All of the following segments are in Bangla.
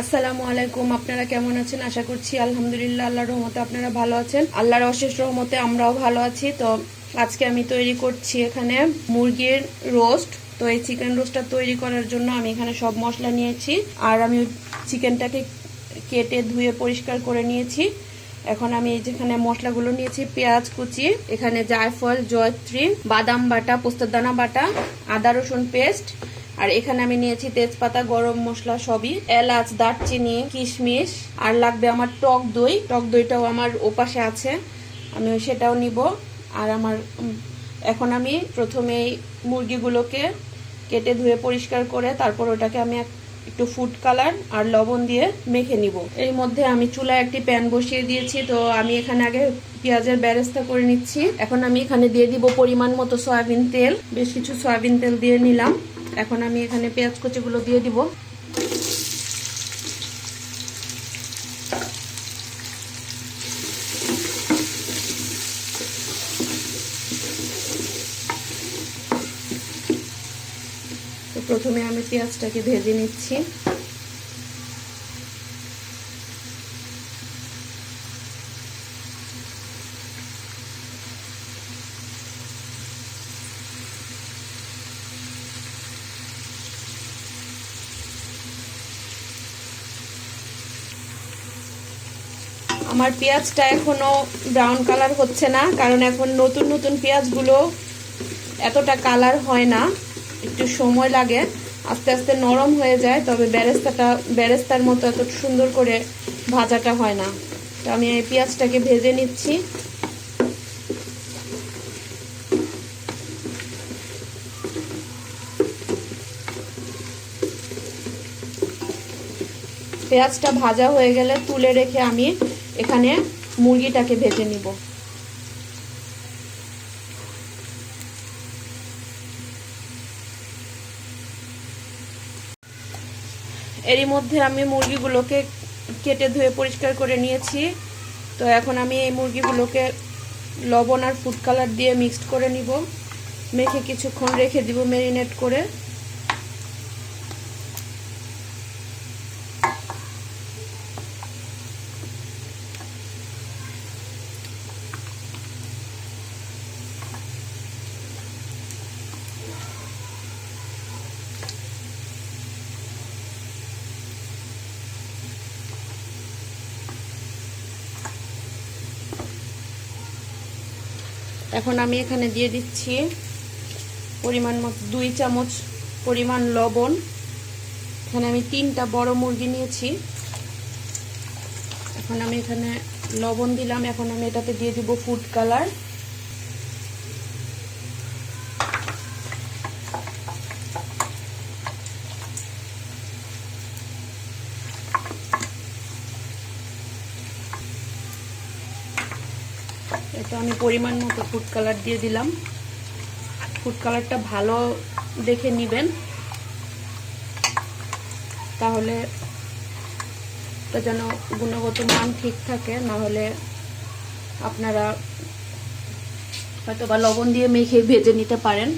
আসসালামু আলাইকুম, আপনারা কেমন আছেন? আশা করছি আলহামদুলিল্লাহ আল্লাহর রহমতে আপনারা ভালো আছেন। আল্লাহর অশেষ রহমতে আমরাও ভালো আছি। তো আজকে আমি তৈরি করছি এখানে মুরগির রোস্ট। তো এই চিকেন রোস্টটা তৈরি করার জন্য আমি এখানে সব মশলা নিয়েছি। আর আমি চিকেনটাকে কেটে ধুয়ে পরিষ্কার করে নিয়েছি। এখন আমি যেখানে মশলাগুলো নিয়েছি, পেঁয়াজ কুচি, এখানে জায়ফল, জয়ত্রী, বাদাম বাটা পোস্তার দানা বাটা, আদা রসুন পেস্ট আর এখানে আমি নিয়েছি তেজপাতা, গরম মশলা সবই, এলাচ, দারচিনি, কিশমিশ, আর লাগবে আমার টক দই। টক দইটাও আমার ওপাশে আছে, আমি সেটাও নিব। আর আমার এখন আমি প্রথমে মুরগিগুলোকে কেটে ধুয়ে পরিষ্কার করে তারপর ওটাকে আমি একটু ফুড কালার আর লবণ দিয়ে মেখে নিব। এর মধ্যে আমি চুলায় একটি প্যান বসিয়ে দিয়েছি, তো আমি এখানে আগে পেঁয়াজের ব্যারেস্তা করে নিচ্ছি। এখন আমি এখানে দিয়ে দিব পরিমাণ মতো সয়াবিন তেল, বেশ কিছু সয়াবিন তেল দিয়ে নিলাম। এখন আমি এখানে পেঁয়াজ কুচিগুলো দিয়ে দিব। প্রথমে আমি পেঁয়াজটাকে ভেজে নিচ্ছি। আমার পেঁয়াজটা এখনও ব্রাউন কালার হচ্ছে না, কারণ এখন নতুন নতুন পেঁয়াজগুলো এতটা কালার হয় না, একটু সময় লাগে, আস্তে আস্তে নরম হয়ে যায়, তবে ব্যারেস্তাটা ব্যারেস্তার মতো এত সুন্দর করে ভাজাটা হয় না। তো আমি এই পেঁয়াজটাকে ভেজে নিচ্ছি। পেঁয়াজটা ভাজা হয়ে গেলে তুলে রেখে আমি এখানে মুরগিটাকে ভেজে নিব। এরই মধ্যে আমি মুরগিগুলোকে কেটে ধুয়ে পরিষ্কার করে নিয়েছি। তো এখন আমি এই মুরগিগুলোকে লবণ আর ফুড কালার দিয়ে মিক্সড করে নিব। মেখে কিছুক্ষণ রেখে দিব ম্যারিনেট করে। এখন আমি এখানে দিয়ে দিচ্ছি পরিমাণ মতো দুই চামচ পরিমাণ লবণ। এখানে আমি তিনটা বড় মুরগি নিয়েছি। এখন আমি এখানে লবণ দিলাম। এখন আমি এটাতে দিয়ে দিব ফুড কালার। এটা আমি পরিমাণ মতো ফুড কালার দিয়ে দিলাম। ফুড কালারটা ভালো দেখে নেবেন। তাহলে এটা যেন গুণগত মান ঠিক থাকে, না হলে আপনারা হয়তো বা লবণ দিয়ে মেখে ভেজে নিতে পারেন।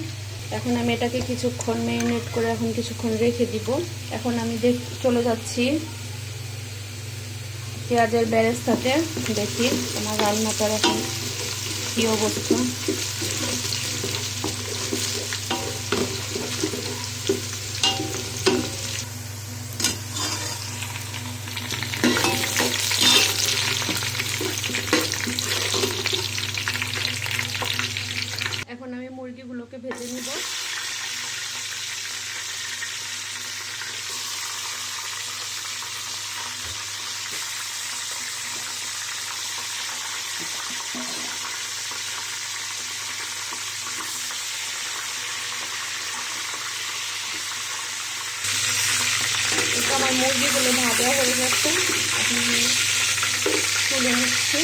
এখন আমি এটাকে কিছুক্ষণ মেরিনেট করে এখন কিছুক্ষণ রেখে দিব। এখন আমি দেখ, চলে যাচ্ছি পেঁয়াজের ব্যারেস্তাতে দেখি আমার রান্নাটার এখন কি অবস্থা এখন আমি মুরগিগুলোকে ভেজে নিব এটা আমার মুরগিগুলো ভাজা হয়ে আমি তুলে নিচ্ছি।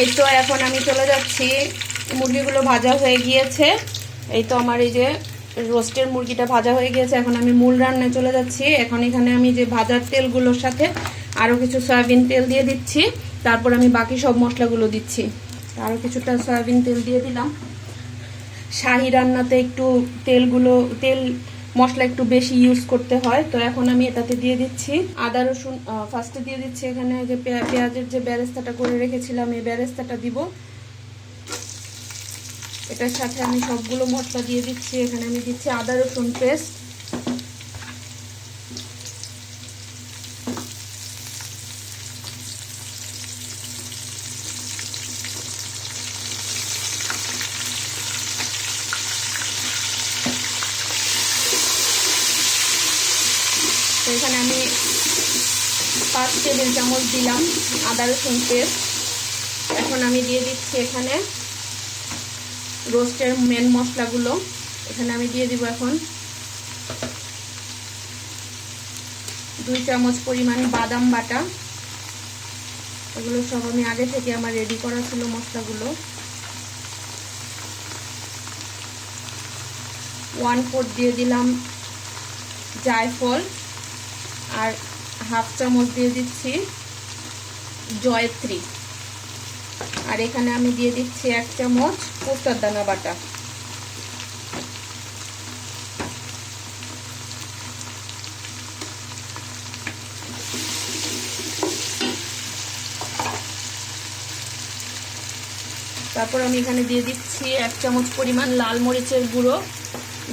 এই তো এখন আমি চলে যাচ্ছি। মুরগিগুলো ভাজা হয়ে গিয়েছে। এই তো আমার এই যে রোস্টের মুরগিটা ভাজা হয়ে গেছে, এখন আমি মূল রান্নায় চলে যাচ্ছি। এখন এখানে আমি যে ভাজার তেলগুলোর সাথে আরও কিছু সয়াবিন তেল দিয়ে দিচ্ছি, তারপর আমি বাকি সব মশলাগুলো দিচ্ছি। আরও কিছুটা সয়াবিন তেল দিয়ে দিলাম। শাহি রান্নাতে একটু তেলগুলো, তেল মশলা একটু বেশি ইউজ করতে হয়, তো এখন আমি এটাতে দিয়ে দিচ্ছি। আদা, রসুন ফার্স্টে দিয়ে দিচ্ছি এখানে যে পেঁয়া- পেঁয়াজের যে ব্যারেস্তাটা করে রেখেছিলাম, এই ব্যারেস্তাটা দিব। এটার সাথে আমি সবগুলো মশলা দিয়ে দিচ্ছি। এখানে আমি দিচ্ছি আদা রসুন পেস্ট। এখানে আমি পাঁচ টেবিল চামচ দিলাম আদা রসুন পেস্ট। এখন আমি দিয়ে দিচ্ছি এখানে রোস্টের মেন মশলাগুলো এখানে আমি দিয়ে দিব এখন দুই চামচ পরিমাণ বাদাম বাটা। এগুলো সব আমি আগে থেকে আমার রেডি করা ছিল মশলাগুলো। ওয়ান ফোর্থ দিয়ে দিলাম জায়ফল আর হাফ চামচ দিয়ে দিচ্ছি জয়ত্রী। আর এখানে আমি দিয়ে দিচ্ছি এক চামচ পোস্তার দানা বাটা। তারপর আমি এখানে দিয়ে দিচ্ছি এক চামচ পরিমাণ লাল মরিচের গুঁড়ো।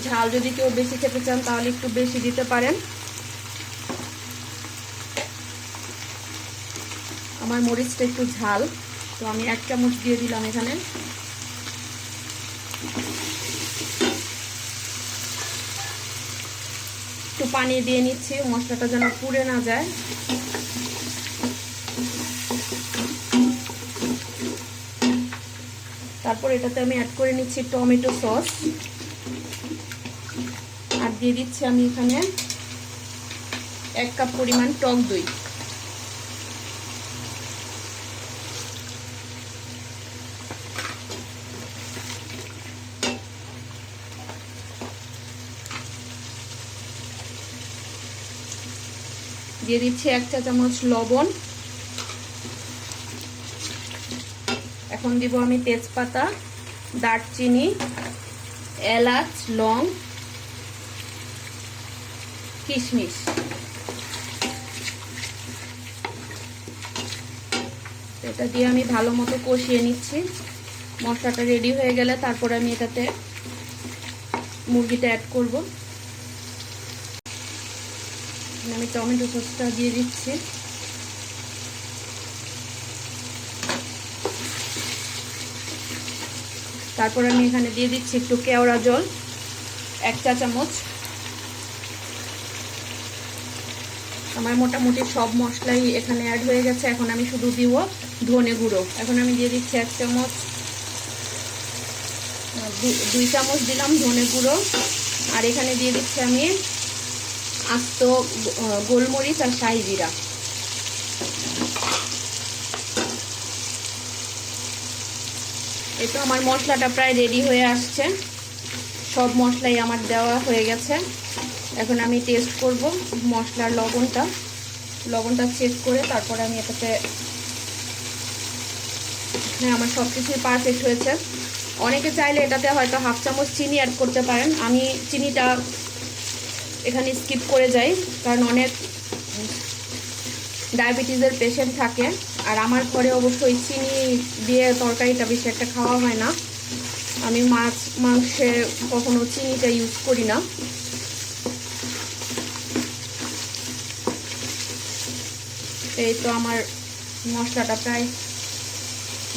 ঝাল যদি কেউ বেশি খেতে চান তাহলে একটু বেশি দিতে পারেন। আমার মরিচটা একটু ঝাল। তো আমি এক চামচ দিয়ে দিলাম এখানে। একটু পানি দিয়ে নিচ্ছি, মশলাটা যেন পুড়ে না যায়। তারপর এটাতে আমি অ্যাড করে নিচ্ছি টমেটো সস। আর দিয়ে দিচ্ছি আমি এখানে এক কাপ পরিমাণ টক দই। দিয়ে দিচ্ছি এক চা চামচ লবণ। এখন দিব আমি তেজপাতা, দারচিনি, এলাচ, লং, কিশমিশ। এটা দিয়ে আমি ভালো মতো কষিয়ে নিচ্ছি। মশলাটা রেডি হয়ে গেলে তারপরে আমি এটাতে মুরগিটা অ্যাড করব। আমি টমেটো সসটা দিয়ে দিচ্ছি। তারপর আমি এখানে দিয়ে দিচ্ছি একটু কেওড়া জল, এক চা চামচ। আমার মোটামুটি সব মশলাই এখানে অ্যাড হয়ে গেছে, এখন আমি শুধু দিব ধনে গুঁড়ো। এখন আমি দিয়ে দিচ্ছি এক চামচ দুই চামচ দিলাম ধনে গুঁড়ো। আর এখানে দিয়ে দিচ্ছি আমি আস্ত গোলমরিচ আর শাহি জিরা। এই তো আমার মশলাটা প্রায় রেডি হয়ে আসছে। সব মশলাই আমার দেওয়া হয়ে গেছে। এখন আমি টেস্ট করব মশলার লবণটা। লবণটা চেক করে তারপরে আমি এটাতে হ্যাঁ আমার সব কিছুই পারফেক্ট হয়েছে। অনেকে চাইলে এটাতে হয়তো হাফ চামচ চিনি অ্যাড করতে পারেন। আমি চিনিটা এখানে স্কিপ করে যাই, কারণ অনেক ডায়াবেটিসের পেশেন্ট থাকে। আর আমার ঘরে অবশ্যই চিনি দিয়ে তরকারিটা বেশি একটা খাওয়া হয় না। আমি মাছ, মাংসে কখনো চিনিটা ইউজ করি না। এই তো আমার মশলাটা প্রায়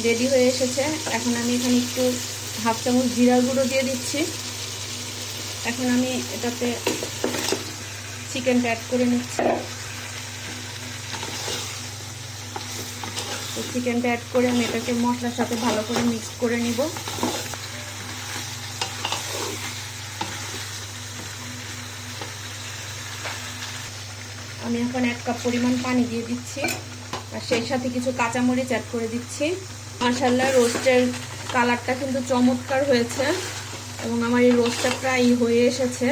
রেডি হয়ে এসেছে। এখন আমি এখানে একটু হাফ চামচ জিরা গুঁড়ো দিয়ে দিচ্ছি। এখন আমি এটাতে চিকেনটা অ্যাড করে নিচ্ছি। তো চিকেনটা অ্যাড করে আমি এটাকে মশলার সাথে ভালো করে মিক্স করে নিব। আমি এখন এক কাপ পরিমাণ পানি দিয়ে দিচ্ছি আর সেই সাথে কিছু কাঁচামরিচ অ্যাড করে দিচ্ছি। মার্শাল্লাহ রোস্টের কালারটা কিন্তু চমৎকার হয়েছে এবং আমার এই রোস্টটা প্রায় হয়ে এসেছে।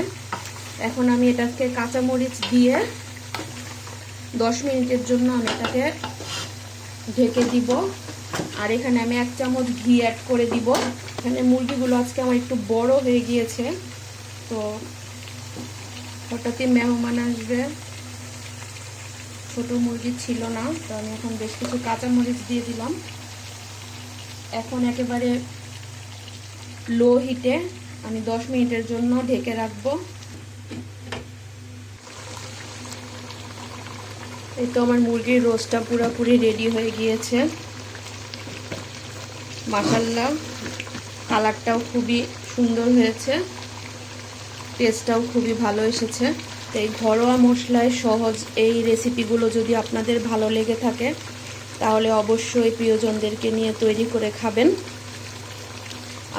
এখন আমি এটাকে কাঁচামরিচ দিয়ে দশ মিনিটের জন্য আমি এটাকে ঢেকে দিব। আর এখানে আমি এক চামচ ঘি অ্যাড করে দিব। এখানে মুরগিগুলো আজকে আমার একটু বড় হয়ে গিয়েছে, তো হঠাৎই মেহমান আসবে। ছোট মুরগি ছিল না, তো আমি এখন বেশ কিছু কাঁচামরিচ দিয়ে দিলাম। এখন একেবারে লো হিটে আমি দশ মিনিটের জন্য ঢেকে রাখব। এই তো আমার মুরগির রোস্টটা পুরোপুরি রেডি হয়ে গিয়েছে। মাসাল্লাহ কালারটাও খুবই সুন্দর হয়েছে। টেস্টটাও খুবই ভালো এসেছে। তো এই ঘরোয়া মশলায় সহজ এই রেসিপিগুলো যদি আপনাদের ভালো লেগে থাকে, তাহলে অবশ্যই প্রিয়জনদেরকে নিয়ে তৈরি করে খাবেন।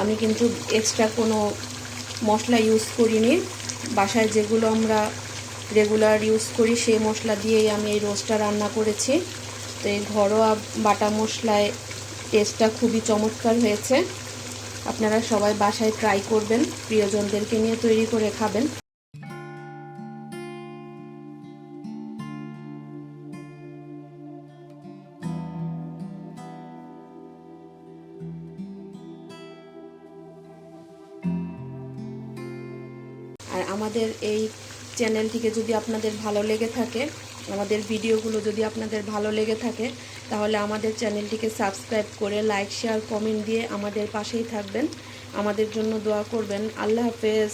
আমি কিন্তু এক্সট্রা কোনো মশলা ইউজ করিনি। বাসায় যেগুলো আমরা রেগুলার ইউজ করি, সেই মশলা দিয়েই আমি এই রোস্টটা রান্না করেছি। তো এই ঘরোয়া বাটা মশলায় টেস্টটা খুবই চমৎকার হয়েছে। আপনারা সবাই বাসায় ট্রাই করবেন, প্রিয়জনদেরকে নিয়ে তৈরি করে খাবেন। আর আমাদের এই চ্যানেলটিকে যদি আপনাদের ভালো লেগে থাকে, আমাদের ভিডিওগুলো যদি আপনাদের ভালো লেগে থাকে, তাহলে আমাদের চ্যানেলটিকে সাবস্ক্রাইব করে লাইক, শেয়ার, কমেন্ট দিয়ে আমাদের পাশেই থাকবেন। আমাদের জন্য দোয়া করবেন। আল্লাহ হাফেজ।